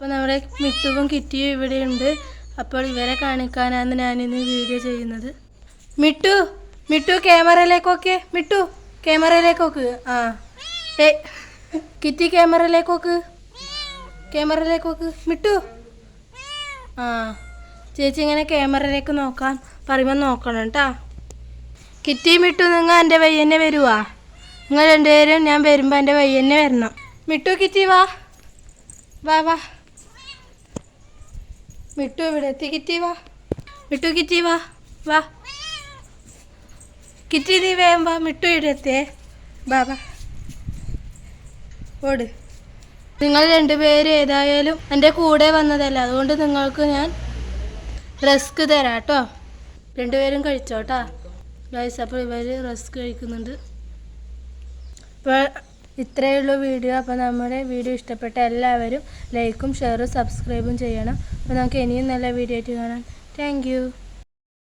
അപ്പോൾ നമ്മുടെ മിട്ടുവും കിറ്റിയും ഇവിടെയുണ്ട്. അപ്പോൾ ഇവരെ കാണിക്കാനാണ് ഞാനിന്ന് വീഡിയോ ചെയ്യുന്നത്. മിട്ടു മിട്ടു ക്യാമറയിലേക്കൊക്കെ മിട്ടു ക്യാമറയിലേക്കൊക്കെ ആ. ഏ കിറ്റി ക്യാമറയിലേക്കൊക്കെ ക്യാമറയിലേക്കൊക്ക് മിട്ടു. ആ. ചേച്ചി ഇങ്ങനെ ക്യാമറയിലേക്ക് നോക്കാൻ പറയുമ്പോൾ നോക്കണം കേട്ടാ കിറ്റി മിട്ടു നിങ്ങൾ എന്റെ വയ്യന്നെ വരുവാ. നിങ്ങൾ രണ്ടുപേരും ഞാൻ വരുമ്പോൾ എന്റെ വയ്യന്നെ വരണം. മിട്ടു കിറ്റി വാ. വാ വാ. മിട്ടു ഇവിടെ എത്തി കിറ്റി വാ. മിട്ടു കിറ്റി വാ വാ. കിറ്റി നീ വേം വാ മിട്ടു ഇവിടെ എത്തിയേ. വാ വാ ഓട്. നിങ്ങൾ രണ്ടുപേര് ഏതായാലും എന്റെ കൂടെ വന്നതല്ല. അതുകൊണ്ട് നിങ്ങൾക്ക് ഞാൻ റസ്ക് തരാം കേട്ടോ. രണ്ടുപേരും കഴിച്ചോട്ടാ. ഗൈസ് അപ്പോൾ ഇവർ റസ്ക് കഴിക്കുന്നുണ്ട്. അപ്പോൾ ഇത്രയേ ഉള്ളൂ വീഡിയോ. അപ്പോൾ നമ്മുടെ വീഡിയോ ഇഷ്ടപ്പെട്ട എല്ലാവരും ലൈക്കും ഷെയറും സബ്സ്ക്രൈബും ചെയ്യണം. അപ്പോൾ നമുക്ക് ഇനിയും നല്ല വീഡിയോ ആയിട്ട് കാണാം. താങ്ക്